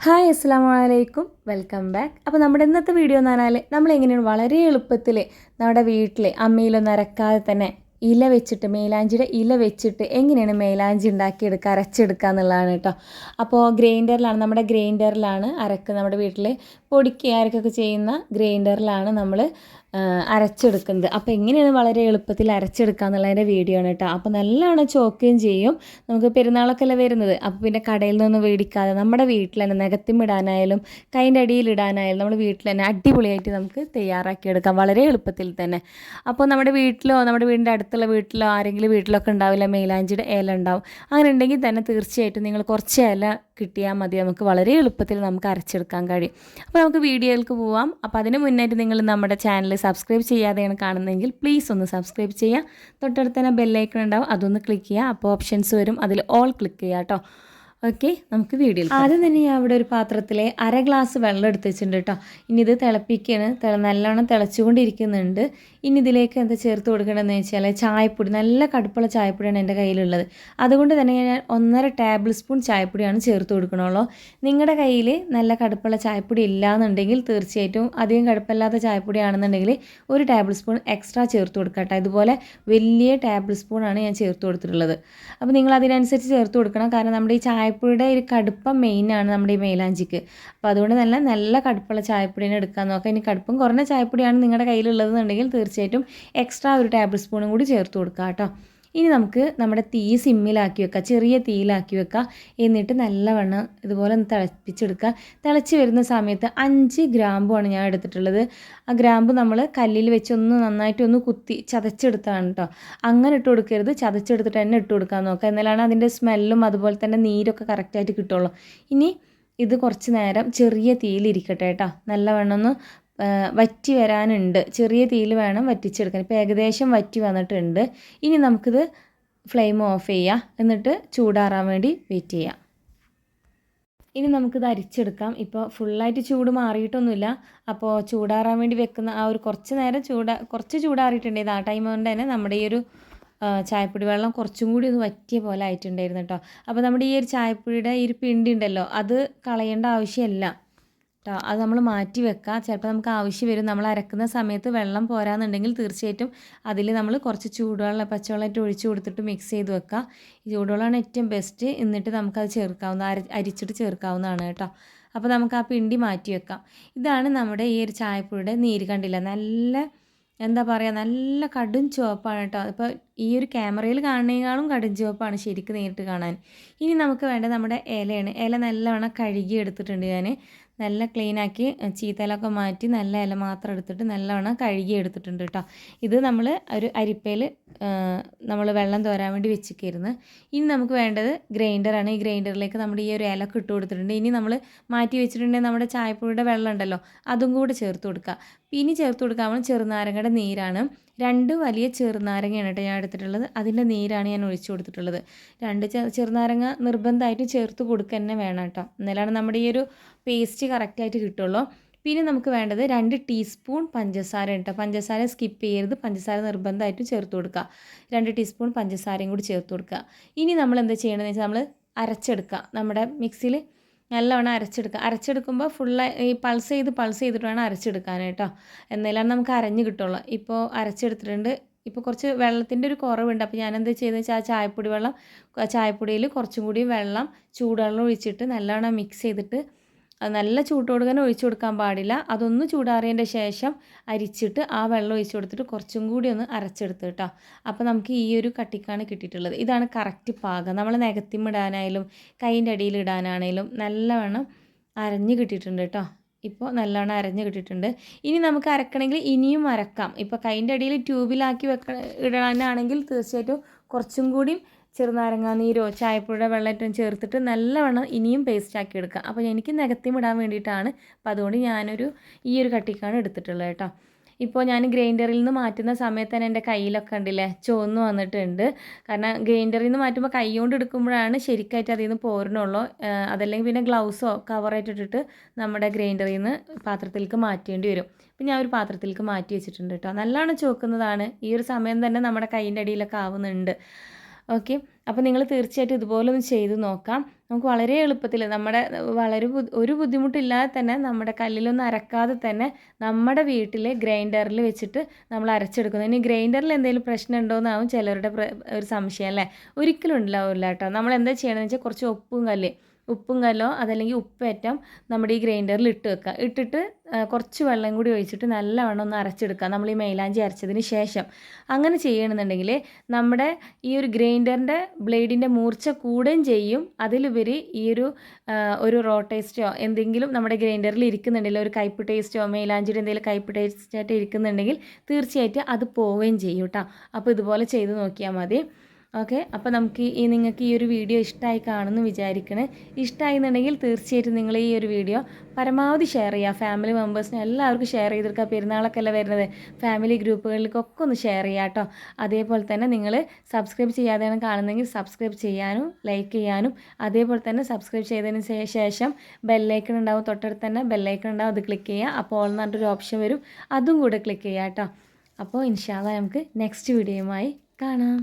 Hi അസ്സാം വലൈക്കും welcome back. അപ്പോൾ നമ്മുടെ ഇന്നത്തെ വീഡിയോ എന്ന് പറഞ്ഞാൽ നമ്മളെങ്ങനെയാണ് വളരെ എളുപ്പത്തിൽ നമ്മുടെ വീട്ടിൽ അമ്മയിലൊന്നും അരക്കാതെ തന്നെ ഇല വെച്ചിട്ട് മേലാഞ്ചിയുടെ ഇല വെച്ചിട്ട് എങ്ങനെയാണ് മേലാഞ്ചി ഉണ്ടാക്കിയെടുക്കുക അരച്ചെടുക്കുക എന്നുള്ളതാണ് കേട്ടോ. അപ്പോൾ ഗ്രൈൻഡറിലാണ് നമ്മുടെ ഗ്രൈൻഡറിലാണ് അരക്ക് നമ്മുടെ വീട്ടിൽ പൊടിക്കുക അരക്കൊക്കെ ചെയ്യുന്ന ഗ്രൈൻഡറിലാണ് നമ്മൾ അരച്ചെടുക്കുന്നത്. അപ്പോൾ എങ്ങനെയാണ് വളരെ എളുപ്പത്തിൽ അരച്ചെടുക്കുക എന്നുള്ളതിന്റെ വീഡിയോ ആണ് കേട്ടോ. അപ്പോൾ നല്ലോണം ചോക്കുകയും ചെയ്യും. നമുക്ക് പെരുന്നാളൊക്കെ വരുന്നത്. അപ്പോൾ പിന്നെ കടയിൽ നിന്ന് മേടിക്കാതെ നമ്മുടെ വീട്ടിൽ തന്നെ നികത്തിമിടാനായാലും കൈന്റെ അടിയിൽ ഇടാനായാലും നമ്മൾ വീട്ടിൽ തന്നെ അടിപൊളിയായിട്ട് നമുക്ക് തയ്യാറാക്കിയെടുക്കാം. വളരെ എളുപ്പത്തിൽ തന്നെ. അപ്പോൾ നമ്മുടെ വീട്ടിലോ നമ്മുടെ വീടിന്റെ അടുത്തുള്ള വീട്ടിലോ ആരെങ്കിലും വീട്ടിലൊക്കെ ഉണ്ടാവില്ല മേലാഞ്ചിയുടെ ഇല ഉണ്ടാവും. അങ്ങനെ ഉണ്ടെങ്കിൽ തന്നെ തീർച്ചയായിട്ടും നിങ്ങൾ കുറച്ച് ഇല കിട്ടിയാൽ മതി. നമുക്ക് വളരെ എളുപ്പത്തിൽ നമുക്ക് അരച്ചെടുക്കാൻ കഴിയും. അപ്പോൾ നമുക്ക് വീഡിയോയിലേക്ക് പോവാം. അപ്പോൾ അതിന് മുന്നായിട്ട് നിങ്ങൾ നമ്മുടെ ചാനൽ സബ്സ്ക്രൈബ് ചെയ്യാതെയാണ് കാണുന്നതെങ്കിൽ പ്ലീസ് ഒന്ന് സബ്സ്ക്രൈബ് ചെയ്യുക. തൊട്ടടുത്ത് തന്നെ ബെല്ലൈക്കൺ ഉണ്ടാവും. അതൊന്ന് ക്ലിക്ക് ചെയ്യുക. അപ്പോൾ ഓപ്ഷൻസ് വരും. അതിൽ ഓൾ ക്ലിക്ക് ചെയ്യുക കേട്ടോ. ഓക്കെ നമുക്ക് വീഡിയോ ആദ്യം തന്നെ ഞാൻ ഇവിടെ ഒരു പാത്രത്തിലെ അര ഗ്ലാസ് വെള്ളം എടുത്ത് വെച്ചിട്ടുണ്ട് കേട്ടോ. ഇനി ഇത് തിളപ്പിക്കുകയാണ് തിള നല്ലോണം തിളച്ചുകൊണ്ടിരിക്കുന്നുണ്ട്. ഇനി ഇതിലേക്ക് എന്താ ചേർത്ത് കൊടുക്കണമെന്ന് വെച്ചാൽ ചായപ്പൊടി നല്ല കടുപ്പുള്ള ചായപ്പൊടിയാണ് എന്റെ കയ്യിലുള്ളത്. അതുകൊണ്ട് തന്നെ ഞാൻ ഒന്നര ടേബിൾ സ്പൂൺ ചായപ്പൊടിയാണ് ചേർത്ത് കൊടുക്കണുള്ളൂ. നിങ്ങളുടെ കയ്യിൽ നല്ല കടുപ്പുള്ള ചായപ്പൊടി ഇല്ലയെന്നുണ്ടെങ്കിൽ തീർച്ചയായിട്ടും അധികം കടുപ്പമില്ലാത്ത ചായപ്പൊടി ആണെന്നുണ്ടെങ്കിൽ ഒരു ടേബിൾ സ്പൂൺ എക്സ്ട്രാ ചേർത്ത് കൊടുക്കട്ടെ ഇതുപോലെ വലിയ ടേബിൾ സ്പൂണാണ് ഞാൻ ചേർത്ത് കൊടുത്തിട്ടുള്ളത്. അപ്പോൾ നിങ്ങൾ അതിനനുസരിച്ച് ചേർത്ത് കൊടുക്കണം. കാരണം നമ്മുടെ ഈ ചായപ്പൊടിയുടെ ഒരു കടുപ്പം മെയിനാണ് നമ്മുടെ ഈ മേലാഞ്ചിക്ക്. അപ്പോൾ അതുകൊണ്ട് നല്ല നല്ല കടുപ്പുള്ള ചായപ്പൊടിനെ എടുക്കാൻ നോക്കാം. ഇനി കടുപ്പം കുറഞ്ഞ ചായപ്പൊടിയാണ് നിങ്ങളുടെ കയ്യിലുള്ളതെന്നുണ്ടെങ്കിൽ തീർച്ചയായിട്ടും എക്സ്ട്രാ ഒരു ടേബിൾ സ്പൂണും കൂടി ചേർത്ത് കൊടുക്കുക കേട്ടോ. ഇനി നമുക്ക് നമ്മുടെ തീ സിമ്മിലാക്കി വെക്കുക ചെറിയ തീയിലാക്കി വെക്കുക എന്നിട്ട് നല്ലവണ്ണം ഇതുപോലെ ഒന്ന് തിളപ്പിച്ചെടുക്കുക. തിളച്ച് വരുന്ന സമയത്ത് അഞ്ച് ഗ്രാമ്പുമാണ് ഞാൻ എടുത്തിട്ടുള്ളത്. ആ ഗ്രാമ്പ് നമ്മൾ കല്ലിൽ വെച്ച് ഒന്ന് നന്നായിട്ട് ഒന്ന് കുത്തി ചതച്ചെടുത്താണ് കേട്ടോ അങ്ങനെ ഇട്ട് കൊടുക്കരുത്. ചതച്ചെടുത്തിട്ട് തന്നെ ഇട്ട് കൊടുക്കാൻ നോക്കുക. എന്നാലാണ് അതിന്റെ സ്മെല്ലും അതുപോലെ തന്നെ നീരൊക്കെ കറക്റ്റായിട്ട് കിട്ടുള്ളൂ. ഇനി ഇത് കുറച്ച് നേരം ചെറിയ തീയിലിരിക്കട്ടെ കേട്ടോ നല്ലവണ്ണം ഒന്ന് വറ്റി വരാനുണ്ട്. ചെറിയ തീയിൽ വേണം വറ്റിച്ചെടുക്കാൻ. ഇപ്പോൾ ഏകദേശം വറ്റി വന്നിട്ടുണ്ട്. ഇനി നമുക്കിത് ഫ്ലെയിം ഓഫ് ചെയ്യാം. എന്നിട്ട് ചൂടാറാൻ വേണ്ടി വെയിറ്റ് ചെയ്യാം. ഇനി നമുക്കിത് അരിച്ചെടുക്കാം. ഇപ്പോൾ ഫുള്ളായിട്ട് ചൂട് മാറിയിട്ടൊന്നുമില്ല. അപ്പോൾ ചൂടാറാൻ വേണ്ടി വെക്കുന്ന ആ ഒരു കുറച്ച് നേരം ചൂടാ കുറച്ച് ചൂടാറിയിട്ടുണ്ടായത് ആ ടൈം കൊണ്ട് തന്നെ നമ്മുടെ ഈ ഒരു ചായപ്പൊടി വെള്ളം കുറച്ചും കൂടി ഒന്ന് വറ്റിയ പോലെ ആയിട്ടുണ്ടായിരുന്നു കേട്ടോ. അപ്പോൾ നമ്മുടെ ഈ ഒരു ചായപ്പൊടിയുടെ ഈ ഒരു പിണ്ടി ഉണ്ടല്ലോ അത് കളയേണ്ട ആവശ്യമില്ല. കേട്ടോ അത് നമ്മൾ മാറ്റി വെക്കുക ചിലപ്പോൾ നമുക്ക് ആവശ്യം വരും. നമ്മൾ അരക്കുന്ന സമയത്ത് വെള്ളം പോരാന്നുണ്ടെങ്കിൽ തീർച്ചയായിട്ടും അതിൽ നമ്മൾ കുറച്ച് ചൂടുവെള്ളം പച്ചവെള്ളമായിട്ട് ഒഴിച്ചു കൊടുത്തിട്ട് മിക്സ് ചെയ്ത് വെക്കുക ചൂടുവെള്ളമാണ് ഏറ്റവും ബെസ്റ്റ് എന്നിട്ട് നമുക്കത് ചേർക്കാവുന്ന അര അരിച്ചിട്ട് ചേർക്കാവുന്നതാണ് കേട്ടോ. അപ്പോൾ നമുക്ക് ആ പിണ്ടി മാറ്റി വെക്കാം. ഇതാണ് നമ്മുടെ ഈ ഒരു ചായപ്പൊടിയുടെ നീര് കണ്ടില്ല? നല്ല എന്താ പറയുക നല്ല കടും ചുവപ്പാണ് കേട്ടോ. ഇപ്പോൾ ഈ ഒരു ക്യാമറയിൽ കാണുന്നതിനേക്കാളും കടും ചുവപ്പാണ് ശരിക്കും നേരിട്ട് കാണാൻ. ഇനി നമുക്ക് വേണ്ടത് നമ്മുടെ ഇലയാണ്. ഇല നല്ലവണ്ണം കഴുകി എടുത്തിട്ടുണ്ട് ഞാൻ നല്ല ക്ലീനാക്കി ചീത്തലൊക്കെ മാറ്റി നല്ല ഇല മാത്രം എടുത്തിട്ട് നല്ലവണ്ണം കഴുകി എടുത്തിട്ടുണ്ട് കേട്ടോ ഇത് നമ്മൾ ഒരു അരിപ്പയിൽ നമ്മൾ വെള്ളം തോരാൻ വേണ്ടി വെച്ചിരിക്കുന്നു. ഇനി നമുക്ക് വേണ്ടത് ഗ്രൈൻഡറാണ് ഈ ഗ്രൈൻഡറിലേക്ക് നമ്മുടെ ഈ ഒരു ഇല ഇട്ട് കൊടുത്തിട്ടുണ്ട്. ഇനി നമ്മൾ മാറ്റി വെച്ചിട്ടുണ്ടെങ്കിൽ നമ്മുടെ ചായപ്പൊടിയുടെ വെള്ളം ഉണ്ടല്ലോ അതും കൂടെ ചേർത്ത് കൊടുക്കുക ഇനി ചേർത്ത് കൊടുക്കാൻ ചെറുനാരങ്ങയുടെ നീരാണ്. രണ്ട് വലിയ ചെറുനാരങ്ങയാണ് കേട്ടോ ഞാൻ എടുത്തിട്ടുള്ളത്. അതിന്റെ നീരാണ് ഞാൻ ഒഴിച്ചു കൊടുത്തിട്ടുള്ളത്. രണ്ട് ചെറുനാരങ്ങ നിർബന്ധമായിട്ട് ചേർത്ത് കൊടുക്കുക തന്നെ വേണം കേട്ടോ. എന്നാലാണ് നമ്മുടെ ഈ ഒരു പേസ്റ്റ് കറക്റ്റായിട്ട് കിട്ടുള്ളൂ. പിന്നെ നമുക്ക് വേണ്ടത് രണ്ട് ടീസ്പൂൺ പഞ്ചസാര കേട്ടോ. പഞ്ചസാര സ്കിപ്പ് ചെയ്യരുത്. പഞ്ചസാര നിർബന്ധമായിട്ടും ചേർത്ത് കൊടുക്കുക. രണ്ട് ടീസ്പൂൺ പഞ്ചസാരയും കൂടി ചേർത്ത് കൊടുക്കുക. ഇനി നമ്മൾ എന്താ ചെയ്യണമെന്ന് വെച്ചാൽ നമ്മൾ അരച്ചെടുക്കുക. നമ്മുടെ മിക്സിയിൽ നല്ലവണ്ണം അരച്ചെടുക്കുക അരച്ചെടുക്കുമ്പോൾ ഫുള്ള് ഈ പൾസ് ചെയ്ത് പൾസ് ചെയ്തിട്ട് വേണം അരച്ചെടുക്കാൻ കേട്ടോ. എന്നാലാണ് നമുക്ക് അരഞ്ഞ് കിട്ടുള്ളൂ. ഇപ്പോൾ അരച്ചെടുത്തിട്ടുണ്ട്. ഇപ്പോൾ കുറച്ച് വെള്ളത്തിന്റെ ഒരു കുറവുണ്ട്. അപ്പോൾ ഞാൻ എന്താ ചെയ്തതെന്ന് വെച്ചാൽ ആ ചായപ്പൊടി വെള്ളം ചായപ്പൊടിയിൽ കുറച്ചും കൂടി വെള്ളം ചൂടുവെള്ളം ഒഴിച്ചിട്ട് നല്ലവണ്ണം മിക്സ് ചെയ്തിട്ട് അത് നല്ല ചൂട്ടോട് ഒഴിച്ചു കൊടുക്കാൻ പാടില്ല. അതൊന്ന് ചൂടാറിയതിന്റെ ശേഷം അരിച്ചിട്ട് ആ വെള്ളം ഒഴിച്ചു കൊടുത്തിട്ട് കുറച്ചും കൂടി ഒന്ന് അരച്ചെടുത്ത് കേട്ടോ. അപ്പോൾ നമുക്ക് ഈ ഒരു കട്ടിക്കാണ് കിട്ടിയിട്ടുള്ളത്. ഇതാണ് കറക്റ്റ് പാകം. നമ്മൾ നികത്തിമിടാനായാലും കൈന്റെ അടിയിൽ ഇടാനാണെങ്കിലും നല്ലവണ്ണം അരഞ്ഞ് കിട്ടിയിട്ടുണ്ട് കേട്ടോ. ഇപ്പോൾ നല്ലവണ്ണം അരഞ്ഞ് കിട്ടിയിട്ടുണ്ട്. ഇനി നമുക്ക് അരക്കണമെങ്കിൽ ഇനിയും അരക്കാം. ഇപ്പോൾ കൈന്റെ അടിയിൽ ട്യൂബിലാക്കി വെക്ക ഇടാനാണെങ്കിൽ തീർച്ചയായിട്ടും കുറച്ചും കൂടിയും ചെറുനാരങ്ങ നീരോ ചായപ്പുഴ വെള്ളമായിട്ടും ചേർത്തിട്ട് നല്ലവണ്ണം ഇനിയും പേസ്റ്റ് ആക്കി എടുക്കുക. അപ്പോൾ എനിക്ക് നികത്തി വിടാൻ വേണ്ടിയിട്ടാണ്. അപ്പോൾ അതുകൊണ്ട് ഞാനൊരു ഈ ഒരു കട്ടിക്കാണ് എടുത്തിട്ടുള്ളത് കേട്ടോ. ഇപ്പോൾ ഞാൻ ഗ്രൈൻഡറിൽ നിന്ന് മാറ്റുന്ന സമയത്ത് തന്നെ എന്റെ കയ്യിലൊക്കെ ഉണ്ടല്ലേ ചുവന്ന് വന്നിട്ടുണ്ട്. കാരണം ഗ്രൈൻഡറിൽ നിന്ന് മാറ്റുമ്പോൾ കൈ കൊണ്ട് എടുക്കുമ്പോഴാണ് ശരിക്കായിട്ട് അതിൽ നിന്ന് പോരണുള്ളൂ അതല്ലെങ്കിൽ പിന്നെ ഗ്ലൗസോ കവറായിട്ട് ഇട്ടിട്ട് നമ്മുടെ ഗ്രൈൻഡറിൽ നിന്ന് പാത്രത്തിലേക്ക് മാറ്റേണ്ടി വരും. അപ്പം ഞാൻ ഒരു പാത്രത്തിലേക്ക് മാറ്റി വെച്ചിട്ടുണ്ട് കേട്ടോ. നല്ലോണം ചുവക്കുന്നതാണ്. ഈ ഒരു സമയം തന്നെ നമ്മുടെ കൈന്റെ അടിയിലൊക്കെ ആവുന്നുണ്ട്. ഓക്കെ. അപ്പോൾ നിങ്ങൾ തീർച്ചയായിട്ടും ഇതുപോലെ ഒന്ന് ചെയ്ത് നോക്കാം. നമുക്ക് വളരെ എളുപ്പത്തിൽ നമ്മുടെ വളരെ ഒരു ബുദ്ധിമുട്ടില്ലാതെ തന്നെ നമ്മുടെ കല്ലിലൊന്നും അരക്കാതെ തന്നെ നമ്മുടെ വീട്ടിലെ ഗ്രൈൻഡറിൽ വെച്ചിട്ട് നമ്മൾ അരച്ചെടുക്കുന്നു. ഇനി ഗ്രൈൻഡറിൽ എന്തെങ്കിലും പ്രശ്നം ഉണ്ടോ എന്നാവും ചിലരുടെ ഒരു സംശയം അല്ലേ? ഒരിക്കലും ഉണ്ടാവില്ല കേട്ടോ. നമ്മൾ എന്താ ചെയ്യണമെന്ന് വെച്ചാൽ കുറച്ച് ഉപ്പും കല്ല് ഉപ്പും കല്ലോ അതല്ലെങ്കിൽ ഉപ്പേറ്റം നമ്മുടെ ഈ ഗ്രൈൻഡറിൽ ഇട്ട് വെക്കുക. ഇട്ടിട്ട് കുറച്ച് വെള്ളം കൂടി ഒഴിച്ചിട്ട് നല്ലവണ്ണം ഒന്ന് അരച്ചെടുക്കുക. നമ്മൾ ഈ മൈലാഞ്ചി അരച്ചതിന് ശേഷം. അങ്ങനെ ചെയ്യണമെന്നുണ്ടെങ്കിൽ നമ്മുടെ ഈ ഒരു ഗ്രൈൻഡറിന്റെ ബ്ലേഡിന്റെ മൂർച്ച കൂടുകയും ചെയ്യും. അതിലുപരി ഈ ഒരു ഒരു റോ ടേസ്റ്റോ എന്തെങ്കിലും നമ്മുടെ ഗ്രൈൻഡറിൽ ഇരിക്കുന്നുണ്ടെങ്കിൽ ഒരു കയ്പ് ടേസ്റ്റോ മൈലാഞ്ചിയുടെ എന്തെങ്കിലും കയ്പ് ടേസ്റ്റായിട്ട് ഇരിക്കുന്നുണ്ടെങ്കിൽ തീർച്ചയായിട്ടും അത് പോവുകയും ചെയ്യും കേട്ടോ. അപ്പോൾ ഇതുപോലെ ചെയ്ത് നോക്കിയാൽ മതി. ഓക്കെ അപ്പോൾ നമുക്ക് ഈ നിങ്ങൾക്ക് ഈ ഒരു വീഡിയോ ഇഷ്ടമായി കാണുമെന്ന് വിചാരിക്കണേ. ഇഷ്ടമായി എന്നുണ്ടെങ്കിൽ തീർച്ചയായിട്ടും നിങ്ങൾ ഈ ഒരു വീഡിയോ പരമാവധി ഷെയർ ചെയ്യുക. ഫാമിലി മെമ്പേഴ്സിന് എല്ലാവർക്കും ഷെയർ ചെയ്തെടുക്കുക. പെരുന്നാളൊക്കെ അല്ലേ വരുന്നത്? ഫാമിലി ഗ്രൂപ്പുകളിലേക്കൊക്കെ ഒന്ന് ഷെയർ ചെയ്യുക കേട്ടോ. അതേപോലെ തന്നെ നിങ്ങൾ സബ്സ്ക്രൈബ് ചെയ്യാതെയാണ് കാണുന്നതെങ്കിൽ സബ്സ്ക്രൈബ് ചെയ്യാനും ലൈക്ക് ചെയ്യാനും അതേപോലെ തന്നെ സബ്സ്ക്രൈബ് ചെയ്തതിന് ശേഷം ബെല്ലൈക്കൺ ഉണ്ടാവും. തൊട്ടടുത്ത് തന്നെ ബെല്ലൈക്കൺ ഉണ്ടാവും. അത് ക്ലിക്ക് ചെയ്യുക. അപ്പോൾ എന്ന് പറഞ്ഞിട്ടൊരു ഓപ്ഷൻ വരും. അതും കൂടെ ക്ലിക്ക് ചെയ്യുക കേട്ടോ. അപ്പോൾ ഇൻഷാല്ല നമുക്ക് നെക്സ്റ്റ് വീഡിയോയുമായി കാണാം.